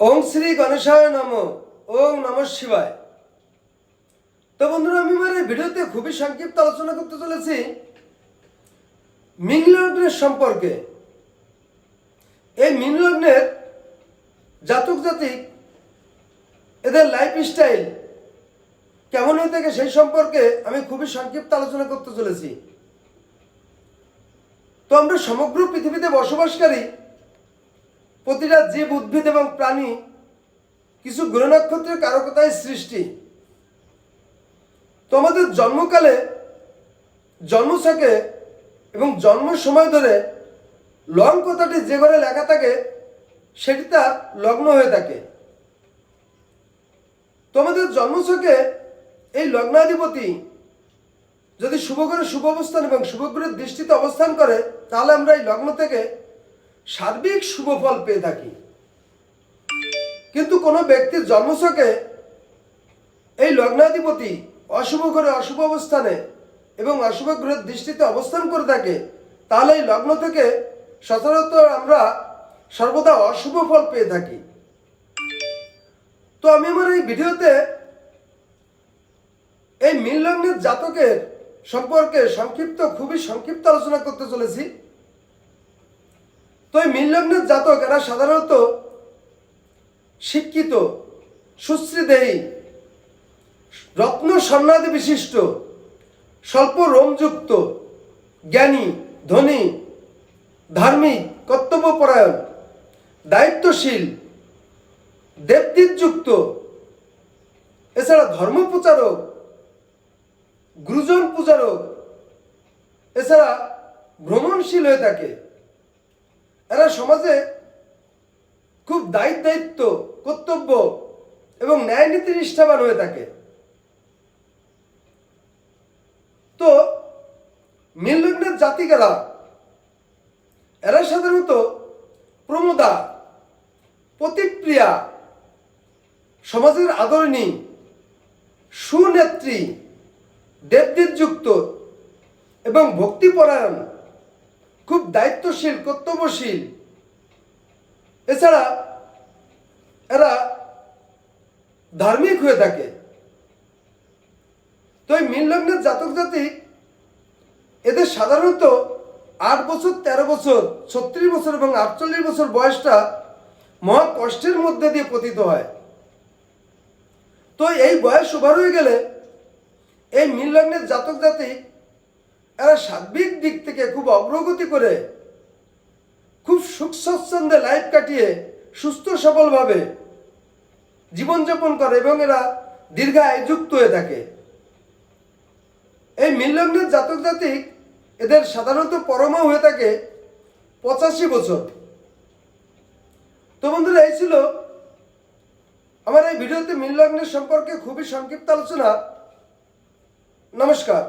ওং শ্রী গণেশায় নম, ওং নম শিবায়। তো বন্ধুরা, আমি আমার ভিডিওতে খুবই সংক্ষিপ্ত আলোচনা করতে চলেছি মিনলগ্নের সম্পর্কে। এই মিনলগ্নের জাতক জাতিক, এদের লাইফ স্টাইল কেমন হয়ে থাকে সেই সম্পর্কে আমি খুবই সংক্ষিপ্ত আলোচনা করতে চলেছি। তো আমরা সমগ্র পৃথিবীতে বসবাসকারী প্রতিটা জীব, উদ্ভিদ এবং প্রাণী কিছু গ্রহ নক্ষত্রের কারকতায় সৃষ্টি। তো আমাদের জন্মকালে, জন্মছকে এবং জন্ম সময় ধরে লং কথাটি যে ঘরে লেখা থাকে, সেটি তার লগ্ন হয়ে থাকে। তো আমাদের জন্মছকে এই লগ্নাধিপতি যদি শুভগ্রহের শুভ অবস্থান এবং শুভগ্রহের দৃষ্টিতে অবস্থান করে, তাহলে আমরা এই লগ্ন থেকে সার্বিক শুভ ফল পেয়ে থাকি। কিন্তু কোনো ব্যক্তির জন্মছকে এই লগ্নাধিপতি অশুভ করে অশুভ অবস্থানে এবং অশুভ গ্রহের দৃষ্টিতে অবস্থান করে থাকে, তাহলে এই লগ্ন থেকে সচরাচর আমরা সর্বদা অশুভ ফল পেয়ে থাকি। তো আমি আমার এই ভিডিওতে এই মীন লগ্নের জাতকের সম্পর্কে সংক্ষিপ্ত, খুবই সংক্ষিপ্ত আলোচনা করতে চলেছি। তো এই মীন জাতক এরা সাধারণত শিক্ষিত, সুশ্রীদেহী, রত্ন স্বর্ণাদি বিশিষ্ট, স্বল্প রোমযুক্ত, জ্ঞানী, ধনী, ধার্মিক, কর্তব্যপরায়ণ, দায়িত্বশীল, দেবদীপযুক্ত, এছাড়া ধর্ম প্রচারক, গুরুজন পূজারক, এছাড়া ভ্রমণশীল হয়ে থাকে। এরা সমাজে খুব দায়িত্ব দায়িত্ব, কর্তব্য এবং ন্যায় নীতি নিষ্ঠাবান হয়ে থাকে। তো মিললগ্নের জাতিকারা, এরা সাধারণত প্রমোদা, প্রতিক্রিয়া, সমাজের আদরণী, সুনেত্রী, দেবদীপযুক্ত এবং ভক্তিপরায়ণ খুব দায়িত্বশীল, কর্তব্যশীল। এছাড়া এরা ধার্মিক হয়ে থাকে। তো এই মীন লগ্নের জাতক জাতি, এদের সাধারণত আট বছর, তেরো বছর, ছত্রিশ বছর এবং আটচল্লিশ বছর বয়সটা মহা কষ্টের মধ্যে দিয়ে পতিত হয়। তো এই বয়স ওভার হয়ে গেলে এই মীন লগ্নের জাতক জাতি এরা সার্বিক দিক থেকে খুব অগ্রগতি করে খুব সুখ স্বচ্ছন্দে লাইফ কাটিয়ে সুস্থ সবলভাবে জীবনযাপন করে এবং এরা দীর্ঘায় যুক্ত হয়ে থাকে। এই মিললগ্নের জাতক জাতিক এদের সাধারণত পরমা হয়ে থাকে পঁচাশি বছর। তো বন্ধুরা, এই ছিল আমার এই ভিডিওতে মিললগ্নের সম্পর্কে খুবই সংক্ষিপ্ত আলোচনা। নমস্কার।